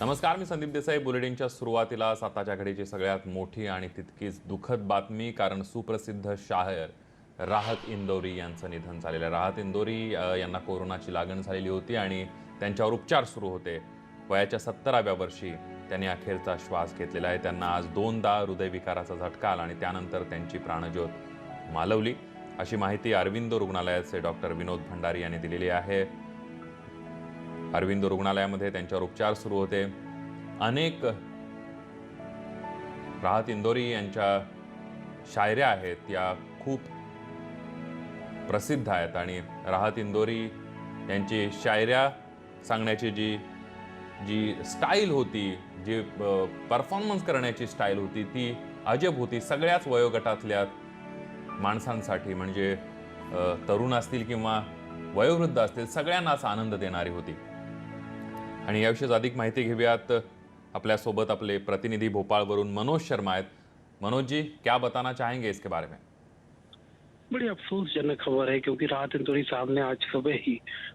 नमस्कार मी संदीप देसाई. बुलेटिनच्या सुरुवातीला आताच्या घडीची सगळ्यात मोठी आणि तितकीच दुःखद बातमी कारण सुप्रसिद्ध शायर राहत इंदोरी यांचं निधन झालेलं आहे. राहत इंदोरी यांना कोरोनाची लागण झालेली होती आणि त्यांच्यावर उपचार सुरू होते. वयाच्या सत्तराव्या वर्षी त्यांनी अखेरचा श्वास घेतलेला आहे. त्यांना आज दोनदा हृदयविकाराचा झटका आला आणि त्यानंतर त्यांची प्राणज्योत मालवली. अशी माहिती अरविंद रुग्णालयाचे डॉक्टर विनोद भंडारी यांनी दिलेली आहे. अरविंद रुग्णालयामध्ये त्यांच्यावर उपचार सुरू होते. अनेक राहत इंदोरी यांच्या शायऱ्या आहेत या खूप प्रसिद्ध आहेत आणि राहत इंदोरी यांची शायऱ्या सांगण्याची जी जी स्टाईल होती जी परफॉर्मन्स करण्याची स्टाईल होती ती अजब होती. सगळ्याच वयोगटातल्या माणसांसाठी म्हणजे तरुण असतील किंवा वयोवृद्ध असतील सगळ्यांनाच आनंद देणारी होती. आणि याविषयी अधिक माहिती घेऊयात आपल्यासोबत आपले प्रतिनिधी भोपाळवरून मनोज शर्मा आहेत. मनोज जी क्या बताना चाहेंगे इसके बारे में? बड़ी अफसोसजनक खबर है क्योंकि राहत इंदौरी साहब ने आज सुबह ही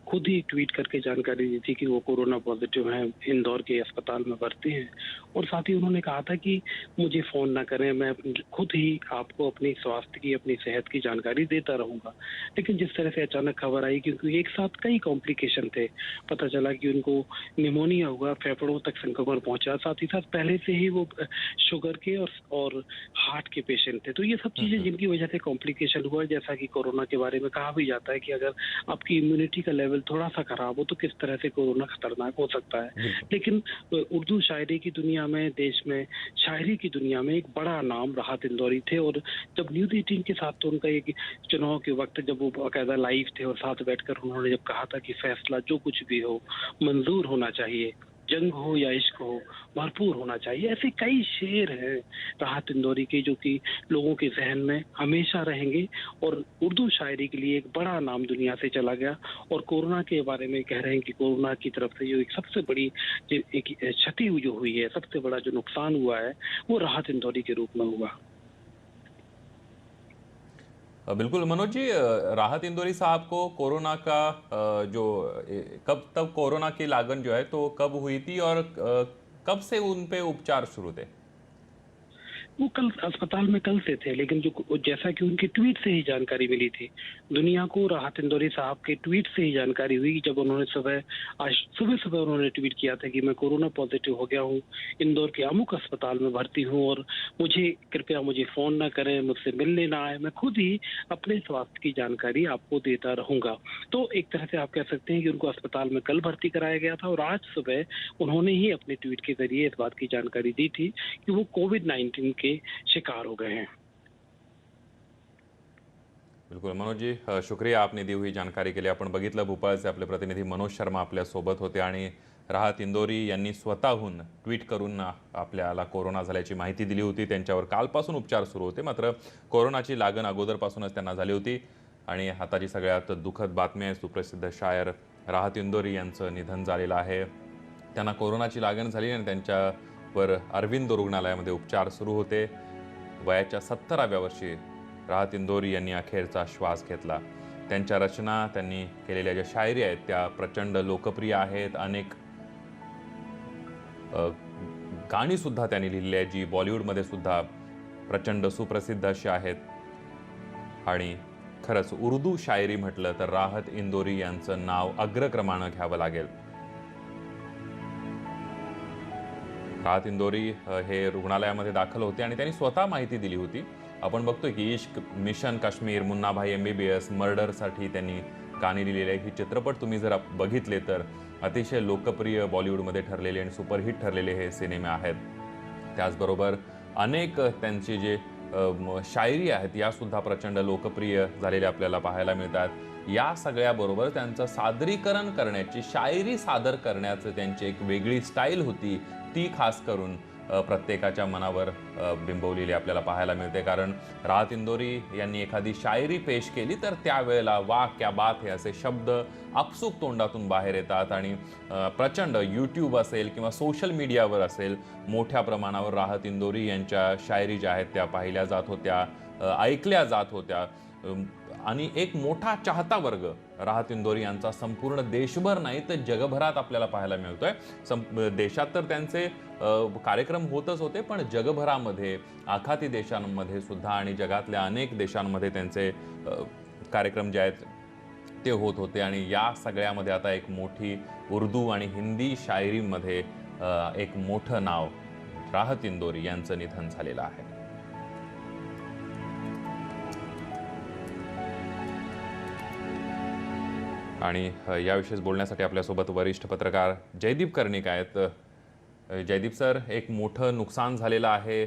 खुद ही ट्वीट करके जानकारी दी थी कि वो कोरोना पॉजिटिव हैं इंदौर के अस्पताल में भर्ती हैं। और साथ ही उन्होंने कहा था कि मुझे फ़ोन ना करें मैं खुद ही आपको अपनी स्वास्थ्य की अपनी सेहत की जानकारी देता रहूँगा। लेकिन जिस तरह से अचानक खबर आई क्योंकि एक साथ कई कॉम्प्लिकेशन थे पता चला कि उनको निमोनिया हुआ फेफड़ों तक संक्रमण पहुँचा। साथ ही साथ पहले से ही वो शुगर के और और हार्ट के पेशेंट थे। तो ये सब चीज़ें जिनकी वजह से कॉम्प्लिकेशन हुआ जैसा कि कोरोना के बारे में कहा भी जाता है कि अगर आपकी इम्यूनिटी का लेवल थोड़ा सा खराब हो तो किस तरह से कोरोना खतरनाक हो सकता है? लेकिन उर्दू शायरी की दुनिया में देश में शायरी की दुनिया में एक बड़ा नाम राहत इंदौरी थे और जब न्यूज़ एटीन के साथ तो उनका एक चुनाव के वक्त जब वो बाकायदा लाइव थे और साथ बैठकर उन्होंने जब कहा था कि फैसला जो कुछ भी हो मंजूर होना चाहिए। जंग हो या इश्क हो भरपूर होना चाहिए। ऐसे कई शेर हैं राहत इंदौरी के जो कि लोगों के जहन में हमेशा रहेंगे और उर्दू शायरी के लिए एक बड़ा नाम दुनिया से चला गया और कोरोना के बारे में कह रहे हैं कि कोरोना की तरफ़ से जो एक सबसे बड़ी एक क्षति जो हुई है, सबसे बड़ा जो नुकसान हुआ है, वो राहत इंदौरी के रूप में हुआ। बिल्कुल, मनोज जी राहत इंदौरी साहब को कोरोना का जो कब तब कोरोना की लागन जो है तो कब हुई थी और कब से उन पे उपचार शुरू थे? वो कल अस्पताल में कल से थे, लेकिन जो जैसा कि उनके ट्वीट से ही जानकारी मिली थी। दुनिया को राहत इंदौरी साहब के ट्वीट से ही जानकारी हुई जब उन्होंने सुबह, आज सुबह सुबह उन्होंने ट्वीट किया था कि मैं कोरोना पॉजिटिव हो गया हूँ, इंदौर के अमुक अस्पताल में भर्ती हूँ और मुझे, कृपया मुझे फ़ोन ना करें, मुझसे मिलने ना आए। मैं खुद ही अपने स्वास्थ्य की जानकारी आपको देता रहूँगा। तो एक तरह से आप कह सकते हैं कि उनको अस्पताल में कल भर्ती कराया गया था और आज सुबह उन्होंने ही अपने ट्वीट के ज़रिए इस बात की जानकारी दी थी कि वो कोविड नाइन्टीन के शिकार हो गए हैं। बिलकुल मनोज जी शुक्रिया आपने दी हुई जानकारी के लिए। आपण बघितलं भोपाळचे आपले प्रतिनिधी मनोज शर्मा आपल्यासोबत होते आणि राहत इंदोरी यांनी स्वतःहून ट्विट करून आपल्याला कोरोना झाल्याची माहिती दिली होती. त्यांच्यावर कालपासून उपचार सुरू होते मात्र कोरोनाची लागण अगोदरपासूनच त्यांना झाली होती. आणि आताची सगळ्यात दुःखद बातमी आहे सुप्रसिद्ध शायर राहत इंदोरी यांचं निधन झालेलं आहे. त्यांना कोरोनाची लागण झाली आणि त्यांच्या वर अरविंद रुग्णालयामध्ये उपचार सुरू होते. वयाच्या सत्तराव्या वर्षी राहत इंदोरी यांनी अखेरचा श्वास घेतला. त्यांच्या रचना त्यांनी केलेल्या ज्या शायरी आहेत त्या प्रचंड लोकप्रिय आहेत. अनेक गाणीसुद्धा त्यांनी लिहिली आहेत जी बॉलिवूडमध्ये सुद्धा प्रचंड सुप्रसिद्ध अशी आहेत. आणि खरंच उर्दू शायरी म्हटलं तर राहत इंदोरी यांचं नाव अग्रक्रमानं घ्यावं लागेल. राहत इंदोरी हे रुग्णालयामध्ये दाखल होते आणि त्यांनी स्वतः माहिती दिली होती. आपण बघतोय की Ishq mission Kashmir Munnabhai M B B S मर्डरसाठी त्यांनी गाणी लिहिलेली आहे. ही चित्रपट तुम्ही जर बघितले तर अतिशय लोकप्रिय बॉलिवूडमध्ये ठरलेले आणि सुपरहिट ठरलेले हे सिनेमे आहेत. त्याचबरोबर अनेक त्यांची जे शायरी आहेत यासुद्धा प्रचंड लोकप्रिय झालेल्या आपल्याला पाहायला मिळतात. या सगळ्याबरोबर त्यांचं सादरीकरण करण्याची शायरी सादर करण्याचं त्यांची एक वेगळी स्टाईल होती. ती खास करून प्रत्येकाच्या मनावर बिंबवलेली आपल्याला पाहायला मिळते. कारण राहत इंदोरी यांनी एखादी शायरी पेश केली तर त्यावेळेला वा क्या बात हे असे शब्द आपसूक तोंडातून बाहेर येतात. आणि प्रचंड यूट्यूब असेल किंवा सोशल मीडियावर असेल मोठ्या प्रमाणावर राहत इंदोरी यांच्या शायरी ज्या आहेत त्या पाहिल्या जात होत्या ऐकल्या जात होत्या. आणि एक मोठा चाहता वर्ग. राहत इंदोरी यांचा संपूर्ण देशभर नाही तर जगभरात आपल्याला पाहायला मिळतोय. सं देशात तर त्यांचे कार्यक्रम होतच होते पण जगभरामध्ये आखाती देशांमध्ये सुद्धा आणि जगातल्या अनेक देशांमध्ये त्यांचे कार्यक्रम जे आहेत ते होत होते. आणि या सगळ्यामध्ये आता एक मोठी उर्दू आणि हिंदी शायरीमध्ये एक मोठं नाव राहत इंदोरी यांचं निधन झालेलं आहे. आणि याविषयीच बोलण्यासाठी आपल्यासोबत वरिष्ठ पत्रकार जयदीप कर्णिक आहेत. जयदीप सर एक मोठं नुकसान झालेलं आहे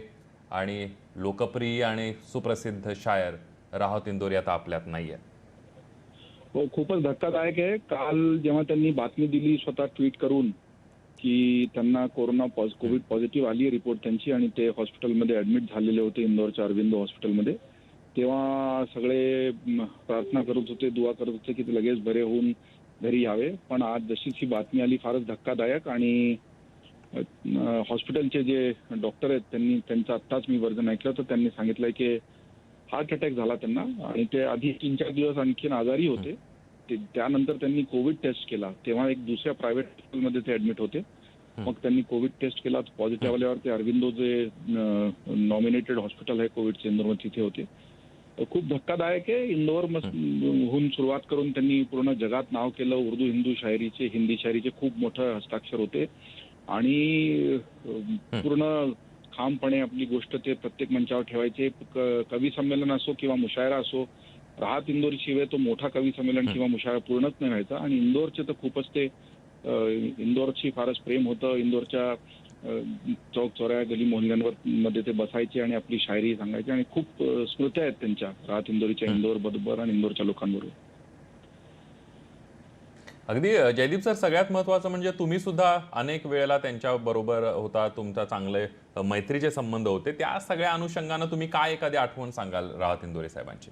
आणि लोकप्रिय आणि सुप्रसिद्ध शायर राहत इंदोर आता आपल्यात नाही आहे हो खूपच धक्कादायक आहे. काल जेव्हा त्यांनी बातमी दिली स्वतः ट्विट करून की त्यांना कोरोना कोविड पॉझिटिव्ह आली रिपोर्ट त्यांची आणि ते हॉस्पिटलमध्ये ऍडमिट झालेले होते इंदोरच्या अरविंदो हॉस्पिटलमध्ये. तेव्हा सगळे प्रार्थना करत होते दुआ करत होते की ते लगेच बरे होऊन घरी यावे. पण आज जशीच ही बातमी आली फारच धक्कादायक आणि हॉस्पिटलचे जे डॉक्टर आहेत त्यांनी त्यांचं आत्ताच मी वर्जन ऐकलं तर त्यांनी सांगितलंय की हार्ट अटॅक झाला त्यांना आणि ते आधी तीन चार दिवस आणखीन आजारी होते. ते त्यानंतर त्यांनी कोविड टेस्ट केला. तेव्हा एक दुसऱ्या प्रायव्हेट हॉस्पिटलमध्ये ते ऍडमिट होते. मग त्यांनी कोविड टेस्ट केला. पॉझिटिव्ह आल्यावर ते अरविंदो जे नॉमिनेटेड हॉस्पिटल आहे कोविडचे इंदोरमध्ये तिथे होते. खूप धक्कादायक आहे. इंदोर हून सुरुवात करून त्यांनी पूर्ण जगात नाव केलं. उर्दू हिंदू शायरीचे हिंदी शायरीचे खूप मोठं हस्ताक्षर होते. आणि पूर्ण ठामपणे आपली गोष्ट ते प्रत्येक मंचावर ठेवायचे. कवी संमेलन असो किंवा मुशायरा असो राहत इंदोर शिवाय तो मोठा कवी संमेलन किंवा मुशायरा पूर्णच नाही व्हायचा. आणि इंदोरचे तर खूपच ते इंदोरची फारच प्रेम होतं. इंदोरच्या चौक चौऱ्या गली मोहल्ल्यांवर मध्ये ते बसायचे आणि आपली शायरी सांगायचे. आणि खूप स्मृत्या आहेत त्यांच्या. राहत इंदोरीच्या इंदोर बरोबर आणि इंदोरच्या लोकांबरोबर. अगदी जयदीप सर सगळ्यात महत्त्वाचं म्हणजे तुम्ही सुद्धा अनेक वेळेला त्यांच्या बरोबर होता तुमचा चांगले मैत्रीचे संबंध होते. त्या सगळ्या अनुषंगानं तुम्ही काय एखादी आठवण सांगाल राहत इंदोरे साहेबांची?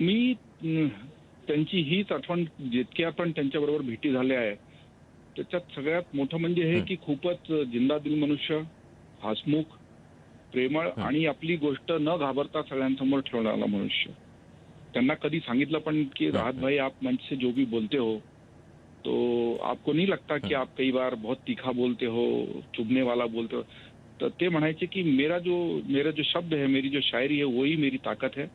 मी त्यांची हीच आठवण जितक्या पण त्यांच्याबरोबर भेटी झाल्या आहे त्याच्यात सगळ्यात मोठं म्हणजे हे की खूपच जिंदादिल मनुष्य हसमुख प्रेमळ आणि आपली गोष्ट न घाबरता सगळ्यांसमोर ठेवणारा मनुष्य. त्यांना कधी सांगितलं पण की राहत भाई आप मंच से जो भी बोलते हो तो आपको नहीं लगता कि आप कई बार बहुत तीखा बोलते हो चुभने वाला बोलते हो? तर ते म्हणायचे की मेरा जो मेरा जो शब्द है मेरी जो शायरी है वही मेरी ताकत है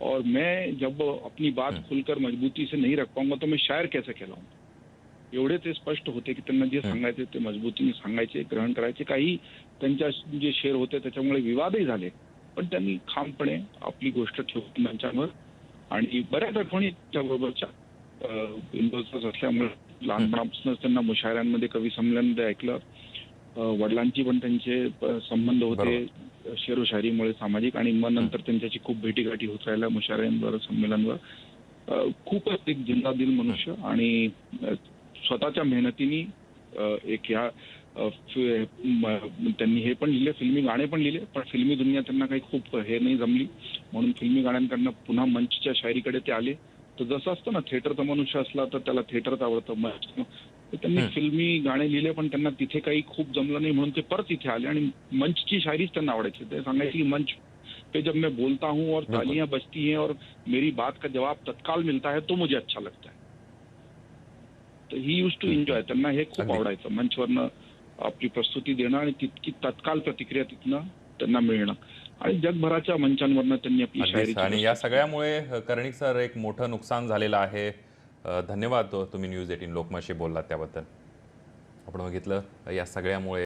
और मैं जब अपनी बात खुलकर मजबूती से नहीं रख पाऊँगा तो मैं शायर कैसे कहलाऊं एवढे ते स्पष्ट होते की त्यांना जे सांगायचे ते मजबूतीने सांगायचे ग्रहण करायचे. काही त्यांच्या जे शेर होते त्याच्यामुळे विवादही झाले. पण त्यांनी खामपणे आपली गोष्ट ठेवली मंचावर आणि बऱ्याच आठवणी त्याबरोबरच्या असल्यामुळे लहानपणापासूनच त्यांना मुशायऱ्यांमध्ये कवी संमेलनामध्ये ऐकलं. वडिलांची पण त्यांचे संबंध होते. शेरो शायरीमुळे सामाजिक आणि मग नंतर त्यांच्याशी खूप भेटीगाठी होत राहिल्या मुशायऱ्यांवर संमेलनावर. खूपच एक जिंदादिल मनुष्य आणि स्वतःच्या मेहनतीने एक ह्या त्यांनी हे पण लिहिले फिल्मी गाणे पण लिहिले पण फिल्मी दुनिया त्यांना काही खूप हे नाही जमली. म्हणून फिल्मी गाण्यांकडनं पुन्हा मंचच्या शायरीकडे ते आले. तर जसं असतं ना थिएटरचा मनुष्य असला तर त्याला थिएटरच आवडतं. मंच त्यांनी फिल्मी गाणे लिहिले पण त्यांना तिथे काही खूप जमलं नाही म्हणून ते परत इथे आले. आणि मंचची शायरीच त्यांना आवडायची. ते सांगायचे की मंच पे जब मैं बोलता हूँ और तालियां बजती हैं और मेरी बात का जवाब तत्काल मिलता है तो मुझे अच्छा लगता है. तर ही यूज टू एन्जॉय त्यांना हे खूप. आवडायचं. मंचवरनं आपली प्रस्तुती देणं आणि तितकी तत्काल प्रतिक्रिया तिथनं त्यांना मिळणं. आणि जगभराच्या मंचांवरनं त्यांनी आपली शायरी आणि या सगळ्यामुळे कर्णिक सर एक मोठं नुकसान झालेलं आहे. धन्यवाद तुम्ही न्यूज एटीन लोकमतशी बोललात त्याबद्दल. आपण बघितलं या सगळ्यामुळे